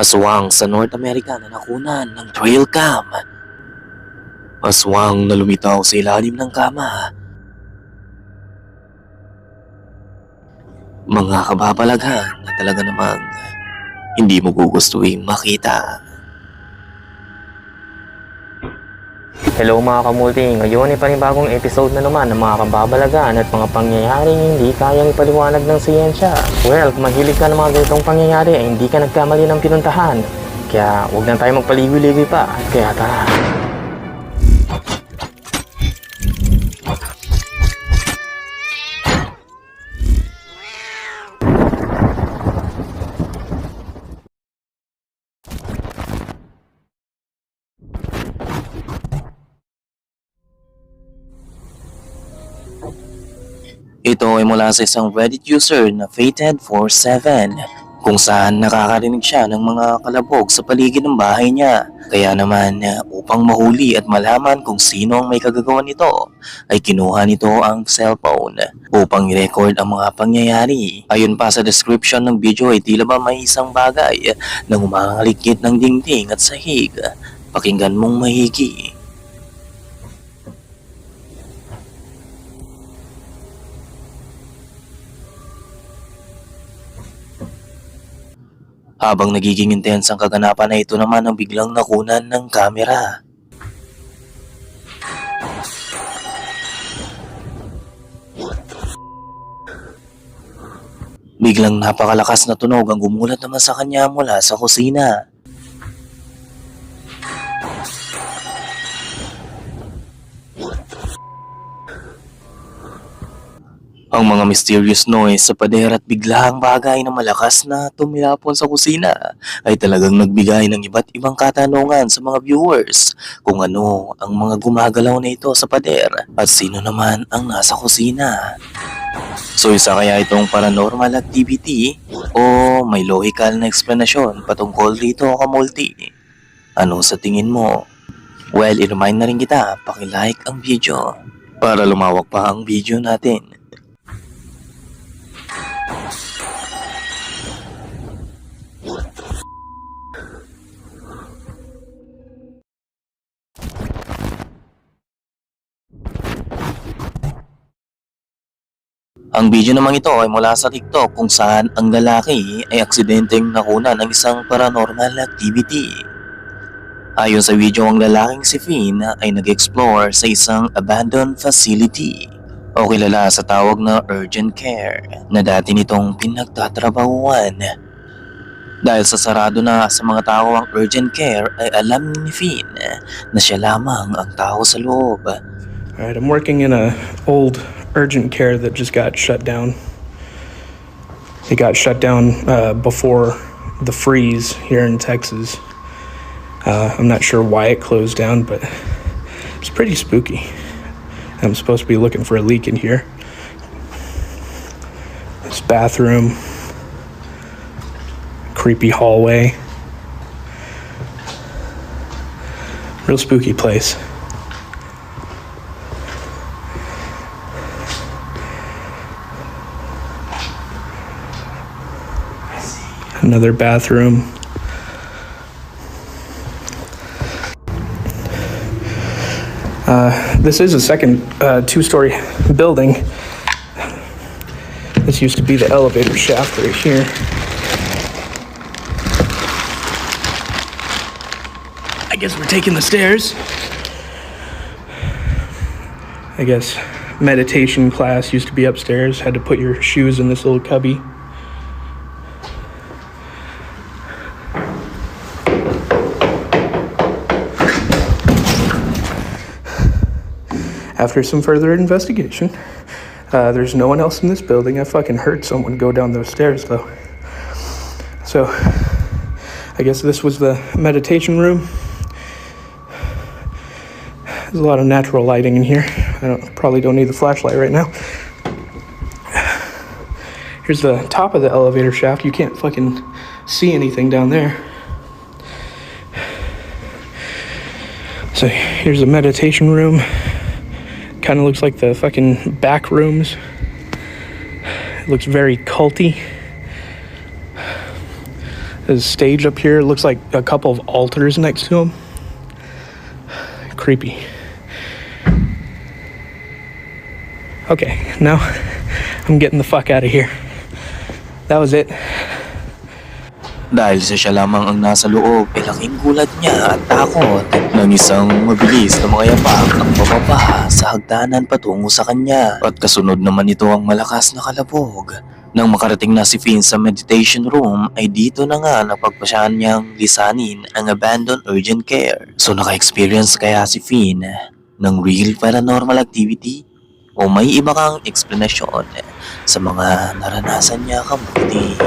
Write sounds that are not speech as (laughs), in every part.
Aswang sa North America na nakunan ng trail cam. Aswang na lumitaw sa ilalim ng kama. Mga kababalaghan na talaga namang hindi mo gugustuhin makita. Hello mga kamulti, ngayon ay panibagong episode na naman ng mga kababalagan at mga pangyayaring hindi kayang ipaliwanag ng siyensya. Well, kung mahilig ka ng mga ganitong pangyayari ay hindi ka nagkamali ng pinuntahan. Kaya huwag na tayo magpaligoy-ligoy pa. Kaya tara. Ito ay mula sa isang Reddit user na Fated47 kung saan nakakarinig siya ng mga kalabog sa paligid ng bahay niya. Kaya naman upang mahuli at malaman kung sino ang may kagagawa nito ay kinuha nito ang cellphone upang i-record ang mga pangyayari. Ayon pa sa description ng video ay tila ba may isang bagay na umangalikit ng dingding at sahig. Pakinggan mong mahigi. Habang nagiging intense ang kaganapan na ito naman ang biglang nakunan ng kamera. Biglang napakalakas na tunog ang gumulat naman sa kanya mula sa kusina. Ang mga mysterious noise sa pader at biglaang bagay na malakas na tumilapon sa kusina ay talagang nagbigay ng iba't ibang katanungan sa mga viewers kung ano ang mga gumagalaw na ito sa pader at sino naman ang nasa kusina. So isa kaya itong paranormal activity o may logical na explanation patungkol dito kamulti? Ano sa tingin mo? Well, i-remind na rin kita, pakilike ang video para lumawak pa ang video natin. Ang video namang ito ay mula sa TikTok kung saan ang lalaki ay aksidenteng nakuna ng isang paranormal activity. Ayon sa video, ang lalaking si Finn ay nag-explore sa isang abandoned facility o kilala sa tawag na urgent care na dati nitong pinagtatrabahuan. Dahil sa sarado na sa mga tao ang urgent care ay alam ni Finn na siya lamang ang tao sa loob. All right, I'm working in a old urgent care that just got shut down. It got shut down uh, before the freeze here in Texas. Uh, I'm not sure why it closed down, but it's pretty spooky. I'm supposed to be looking for a leak in here. This bathroom, creepy hallway. Real spooky place. Another bathroom. Uh, this is a second uh, two story building. This used to be the elevator shaft right here. I guess we're taking the stairs. I guess meditation class used to be upstairs. Had to put your shoes in this little cubby. After some further investigation, uh, there's no one else in this building. I fucking heard someone go down those stairs though. So, I guess this was the meditation room. There's a lot of natural lighting in here. I don't probably don't need the flashlight right now. Here's the top of the elevator shaft. You can't fucking see anything down there. So here's the meditation room. Kind of looks like the fucking back rooms. It looks very culty. There's a stage up here. It looks like a couple of altars next to him. Creepy. Okay, now (laughs) I'm getting the fuck out of here. That was it. Dahil sa siya lamang ang nasa loob, ay laking gulat niya at takot ng isang mabilis na mga yapak ang bababa sa hagdanan patungo sa kanya. At kasunod naman ito ang malakas na kalabog. Nang makarating na si Finn sa meditation room ay dito na nga napagpasyahan niyang lisanin ang abandoned urgent care. So naka-experience kaya si Finn ng real paranormal activity? O may iba kang explanation sa mga naranasan niya kamuti?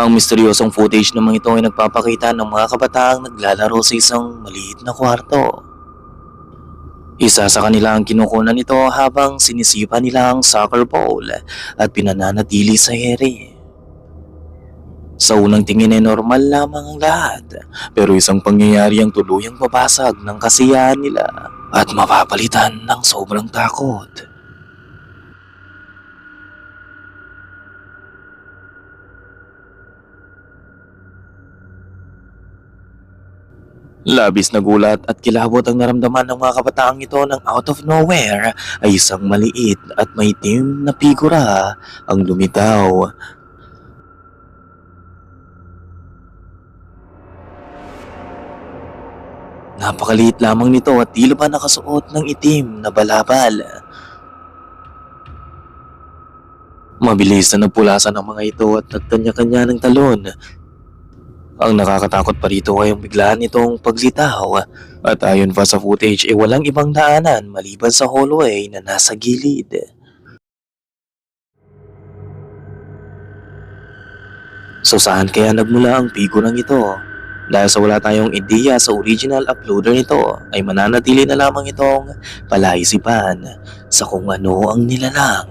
Ang misteryosong footage naman ito ay nagpapakita ng mga kabataang naglalaro sa isang maliit na kwarto. Isa sa kanila ang kinukunan nito habang sinisipa nila ang soccer ball at pinananatili sa ere. Sa unang tingin ay normal lamang ang lahat pero isang pangyayari ang tuluyang babasag ng kasiyahan nila at mapapalitan ng sobrang takot. Labis na gulat at kilabot ang naramdaman ng mga kabataang ito nang out of nowhere ay isang maliit at maitim na figura ang lumitaw. Napakaliit lamang nito at tila ba nakasuot ng itim na balabal. Mabilis na nagpulasan ang mga ito at nagkanya-kanya ng talon ang nakakatakot pa rito ay ang biglaan nitong paglitaw at ayon pa sa footage ay walang ibang daanan maliban sa hallway na nasa gilid. So saan kaya nagmula ang figurang ito? Dahil sa wala tayong ideya sa original uploader nito ay mananatili na lamang itong palaisipan sa kung ano ang nilalang.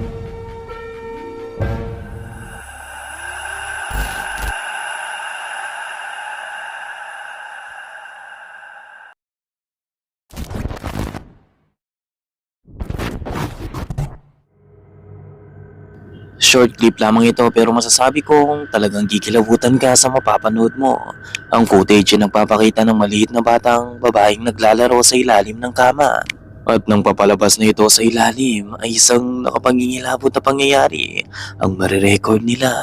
Short clip lamang ito pero masasabi kong talagang kikilabutan ka sa mapapanood mo. Ang footage ay nagpapakita ng maliit na batang babaeng naglalaro sa ilalim ng kama. At nang papalabas na ito sa ilalim ay isang nakapangingilabot na pangyayari ang marirecord nila.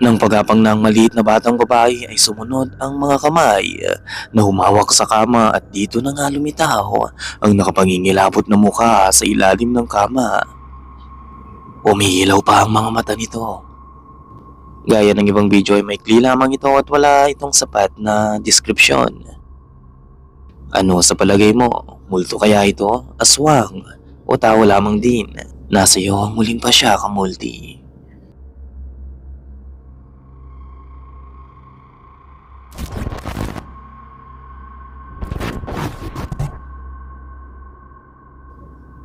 Nang pagapang ng maliit na batang babae ay sumunod ang mga kamay na humawak sa kama at dito na nga lumitaw ang nakapangingilabot na mukha sa ilalim ng kama. Umiilaw pa ang mga mata nito. Gaya ng ibang video ay maikli lamang ito at wala itong sapat na description. Ano sa palagay mo? Multo kaya ito? Aswang? O tao lamang din? Nasa iyo ang muling pa siya kamulti.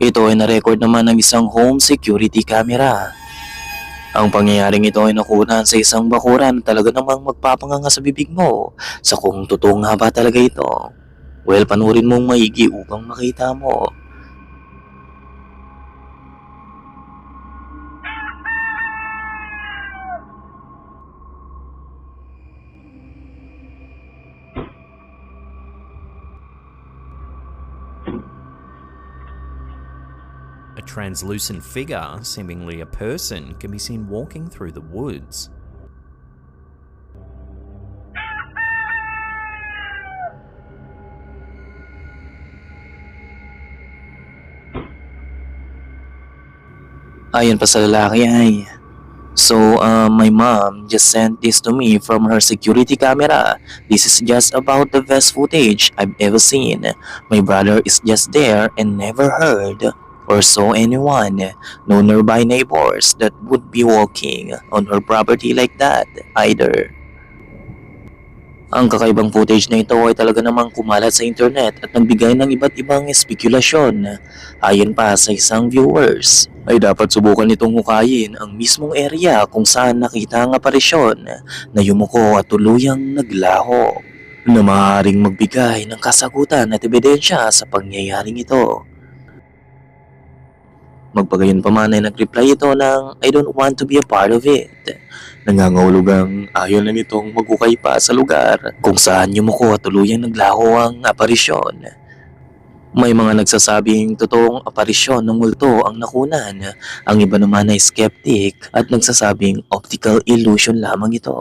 Ito ay na-record naman ng isang home security camera. Ang pangyayaring ito ay nakunan sa isang bakuran na talaga namang magpapanganga sa bibig mo sa kung totoo nga ba talaga ito. Well, panurin mong maigi upang makita mo. Translucent figure, seemingly a person, can be seen walking through the woods. Ayon pa sa lalaki ay So, uh, my mom just sent this to me from her security camera. This is just about the best footage I've ever seen. My brother is just there and never heard or saw anyone, no nearby neighbors that would be walking on her property like that either. Ang kakaibang footage na ito ay talaga namang kumalat sa internet at nagbigay ng iba't ibang espekulasyon. Ayon pa sa isang viewers, ay dapat subukan itong hukayin ang mismong area kung saan nakita ang aparisyon na yumuko at tuluyang naglaho na maaaring magbigay ng kasagutan at ebidensya sa pangyayaring ito. Magpagayon pa man ay nag-reply ito ng I don't want to be a part of it. Nangangahulugang ayaw na nitong maghukay pa sa lugar kung saan yumuko at tuluyang naglaho ang aparisyon. May mga nagsasabing totoong aparisyon ng multo ang nakunan. Ang iba naman ay skeptic at nagsasabing optical illusion lamang ito.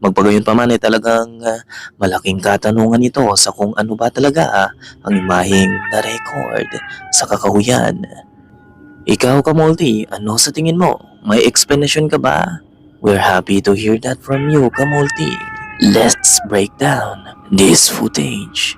Magpagayon pa man ay talagang ah, malaking katanungan ito sa kung ano ba talaga ang imaheng na-record sa kakahuyan. Ikaw, Kamulti, ano sa tingin mo? May explanation ka ba? We're happy to hear that from you, Kamulti. Let's break down this footage.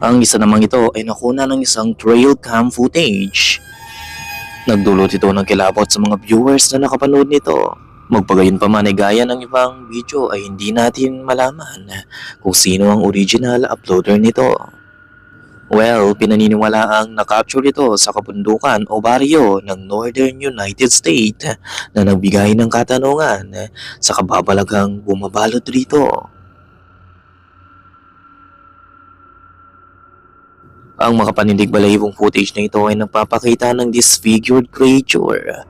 Ang isa namang ito ay nakuna ng isang trail cam footage. Nagdulot ito ng kilabot sa mga viewers na nakapanood nito. Magpagayon pa man ay gaya ng ibang video ay hindi natin malaman kung sino ang original uploader nito. Well, pinaniniwala ang nakapture ito sa kabundukan o baryo ng Northern United States na nagbigay ng katanungan sa kababalaghang bumabalot rito. Ang makapanindig balahibong footage na ito ay nagpapakita ng disfigured creature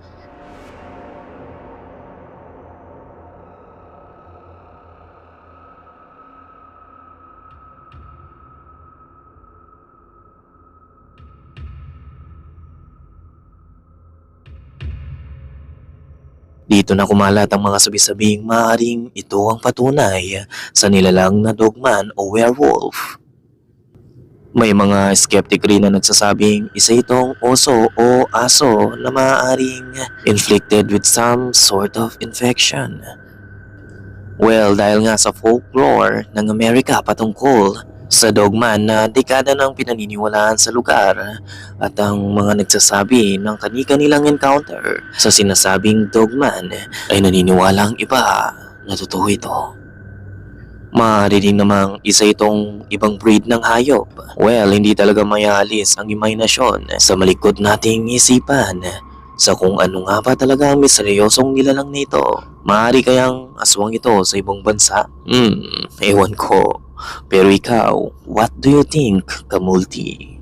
Dito na kumalat ang mga sabi-sabing maaaring ito ang patunay sa nilalang na dogman o werewolf. May mga skeptic rin na nagsasabing isa itong oso o aso na maaaring inflicted with some sort of infection. Well, dahil nga sa folklore ng Amerika patungkol sa dogman na dekada ng pinaniniwalaan sa lugar at ang mga nagsasabi ng kani-kanilang encounter sa sinasabing dogman ay naniniwala ang iba na totoo ito. Maaari din namang isa itong ibang breed ng hayop. Well, hindi talaga mayalis ang imahinasyon sa malikot nating isipan sa kung ano nga ba talaga ang misteryosong nilalang nito. Maaari kayang aswang ito sa ibang bansa? Hmm, ewan ko. Pero ikaw, what do you think, Kamulti?